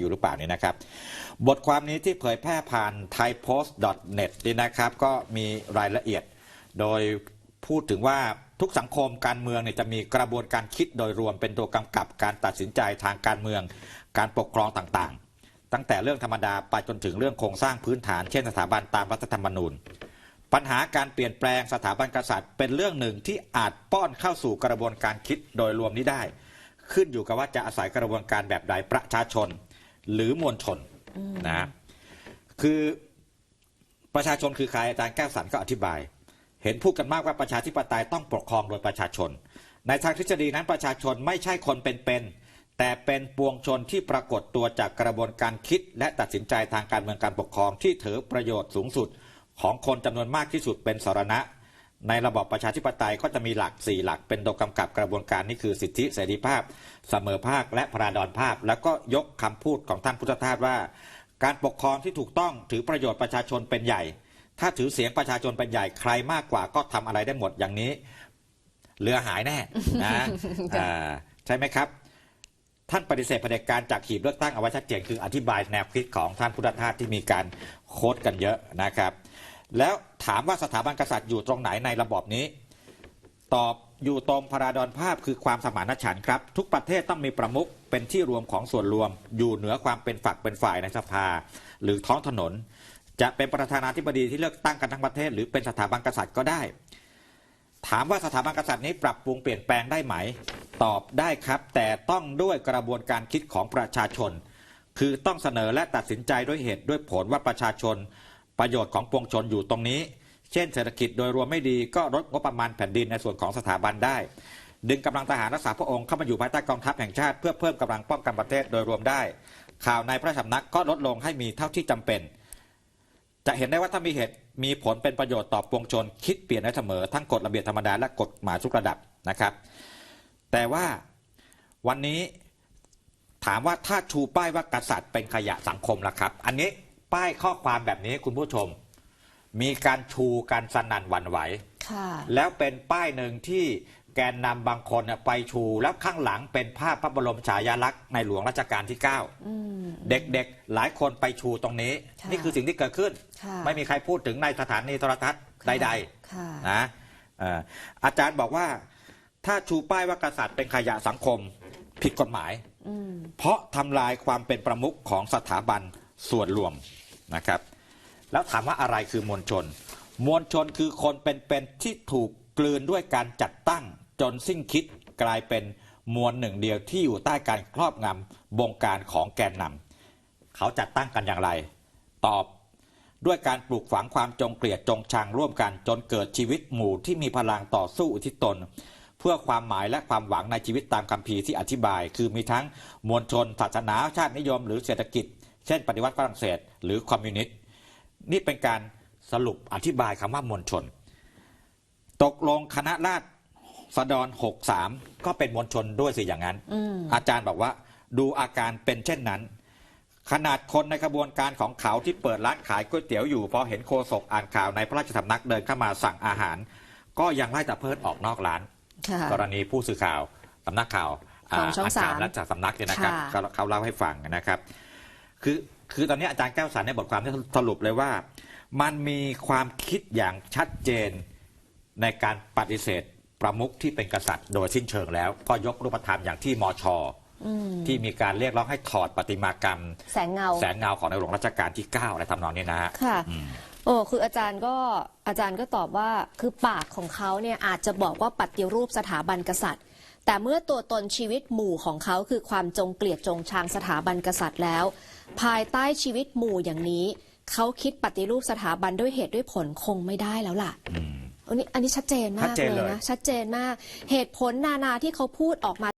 อยู่หรือเปล่านี่นะครับ บทความนี้ที่เผยแพร่ผ่าน thaipost.net นี่นะครับ ก็มีรายละเอียด โดยพูดถึงว่าทุกสังคมการเมืองเนี่ยจะมีกระบวนการคิดโดยรวมเป็นตัวกำกับการตัดสินใจทางการเมือง การปกครองต่างๆ ตั้งแต่เรื่องธรรมดาไปจนถึงเรื่องโครงสร้างพื้นฐาน เช่นสถาบันตามรัฐธรรมนูญ ปัญหาการเปลี่ยนแปลงสถาบันกษัตริย์ เป็นเรื่องหนึ่งที่อาจป้อนเข้าสู่กระบวนการคิดโดยรวมนี้ได้ ขึ้นอยู่กับว่าจะอาศัยกระบวนการแบบใดประชาชน หรือมวลชนนะคือประชาชนคือใครอาจารย์แก้วสันก็อธิบาย เห็นพูดกันมากว่าประชาธิปไตยต้องปกครองโดยประชาชน ในทางทฤษฎีนั้นประชาชนไม่ใช่คนเป็นๆแต่เป็นปวงชนที่ปรากฏตัวจากกระบวนการคิด และตัดสินใจทางการเมืองการปกครองที่ถือประโยชน์สูงสุดของคนจำนวนมากที่สุดเป็นสารณะ ในระบอบประชาธิปไตยก็จะมีหลัก 4 หลัก เป็นตัวกำกับกระบวนการนี่คือสิทธิเสรีภาพ เสมอภาคและพราดอนภาพ แล้วก็ยกคำพูดของท่านพุทธทาสว่า การปกครองที่ถูกต้องถือประโยชน์ประชาชนเป็นใหญ่ ถ้าถือเสียงประชาชนเป็นใหญ่ใครมากกว่าก็ทำอะไรได้หมดอย่างนี้เรือหายแน่นะอ่าใช่ไหมครับ ท่านปฏิเสธเผด็จการจากขีดเลือกตั้งเอาไว้ชัดเจนคืออธิบายแนวคิดของท่านพุทธทาสที่มีการโค้ดกันเยอะนะครับ แล้วถามว่าสถาบันกษัตริย์อยู่ตรงไหนในระบอบนี้ ตอบอยู่ตรงพราดอนภาพคือความสมานฉันท์ครับ ทุกประเทศต้องมีประมุขเป็นที่รวมของส่วนรวม อยู่เหนือความเป็นฝักเป็นฝ่ายในสภา หรือท้องถนน จะเป็นประธานาธิบดีที่เลือกตั้งกันทั้งประเทศ หรือเป็นสถาบันกษัตริย์ก็ได้ ถามว่าสถาบันกษัตริย์นี้ปรับปรุงเปลี่ยนแปลงได้ไหม ตอบได้ครับ แต่ต้องด้วยกระบวนการคิดของประชาชน คือต้องเสนอและตัดสินใจด้วยเหตุด้วยผลว่าประชาชน ประโยชน์ของปวงชนอยู่ตรงนี้ เช่นเศรษฐกิจโดยรวมไม่ดีก็ลดงบประมาณแผ่นดินในส่วนของสถาบันได้ ดึงกำลังทหารรักษาพระองค์เข้ามาอยู่ภายใต้กองทัพแห่งชาติเพื่อเพิ่มกำลังป้องกันประเทศโดยรวมได้ ข่าวในพระสำนักก็ลดลงให้มีเท่าที่จำเป็น จะเห็นได้ว่าถ้ามีเหตุมีผลเป็นประโยชน์ต่อปวงชน คิดเปลี่ยนได้เสมอทั้งกฎระเบียบธรรมดาและกฎหมายทุกระดับนะครับ แต่ว่าวันนี้ถามว่าถ้าชูป้ายว่ากษัตริย์เป็นขยะสังคมล่ะครับ อันนี้ ป้ายข้อความแบบนี้คุณผู้ชม มีการชูการสนั่นหวั่นไหวค่ะแล้วเป็นป้ายหนึ่งที่แกนนำบางคนเนี่ยไปชูแล้วข้างหลังเป็นภาพพระบรมฉายาลักษณ์ในหลวงรัชกาลที่อืม9เด็กๆ หลายคนไปชูตรงนี้ค่ะนี่คือสิ่งที่เกิดขึ้นค่ะไม่มีใครพูดถึงในสถานีโทรทัศน์ใดค่ะๆนะเอ่ออาจารย์บอกว่า ถ้าชูป้ายว่ากษัตริย์เป็นขยะสังคมผิดกฎหมายอืมเพราะทำลายความเป็นประมุขของสถาบันส่วนรวม นะครับ แล้วถามว่าอะไรคือมวลชน มวลชนคือคนเป็นๆที่ถูกกลืนด้วยการจัดตั้งจนสิ้นคิดกลายเป็นมวลหนึ่งเดียวที่อยู่ใต้การครอบงำบงการของแกนนำเขาจัดตั้งกันอย่างไร ตอบด้วยการปลูกฝังความจงเกลียดจงชังร่วมกันจนเกิดชีวิตหมู่ที่มีพลังต่อสู้อุทิศตน เพื่อความหมายและความหวังในชีวิตตามคัมภีที่อธิบาย คือมีทั้งมวลชนศาสนาชาตินิยม หรือเศรษฐกิจ เช่น ปฏิวัติฝรั่งเศส หรือคอมมิวนิสต์นี่เป็นการสรุปอธิบายคำว่ามวลชน ตกลงคณะราษฎร63ก็เป็นมวลชนด้วยสิอย่างนั้นอืมอาจารย์บอกว่าดูอาการเป็นเช่นนั้น ขนาดคนในกระบวนการของเขาที่เปิดร้านขายก๋วยเตี๋ยวอยู่พอเห็นโคศกอ่านข่าวในพระราชสำนักเดินเข้ามาสั่งอาหาร ก็ยังไล่ตะเพิดออกนอกร้านค่ะกรณีผู้สื่อข่าวสำนักข่าวของช่องนข่าวสามและจากสำนักเนี่ยนะครับค่ะเขาเขาเล่าให้ฟังนะครับ คือคือตอนนี้อาจารย์แก้วสันในบทความที่สรุปเลยว่า มันมีความคิดอย่างชัดเจนในการปฏิเสธประมุขที่เป็นกษัตริย์โดยสิ้นเชิงแล้ว ก็ยกรูปธรรมอย่างที่มชอืมที่มีการเรียกร้องให้ถอดปฏิมากรรม แสงเงา แสงเงาของในหลวงรัชกาลที่9อะไรทำนองนี้นะฮะค่ะอืมโอ้คืออาจารย์ก็อาจารย์ก็ตอบว่าคือปากของเขาเนี่ยอาจจะบอกว่าปฏิรูปสถาบันกษัตริย์ แต่เมื่อตัวตนชีวิตหมู่ของเขาคือความจงเกลียดจงชังสถาบันกษัตริย์แล้ว ภายใต้ชีวิตหมู่อย่างนี้ เขาคิดปฏิรูปสถาบันด้วยเหตุด้วยผลคงไม่ได้แล้วล่ะอืมอันนี้อันนี้ชัดเจนมาชักดเจนเลยเลยนะชัดเจนมาก เหตุผลนานาที่เขาพูดออกมา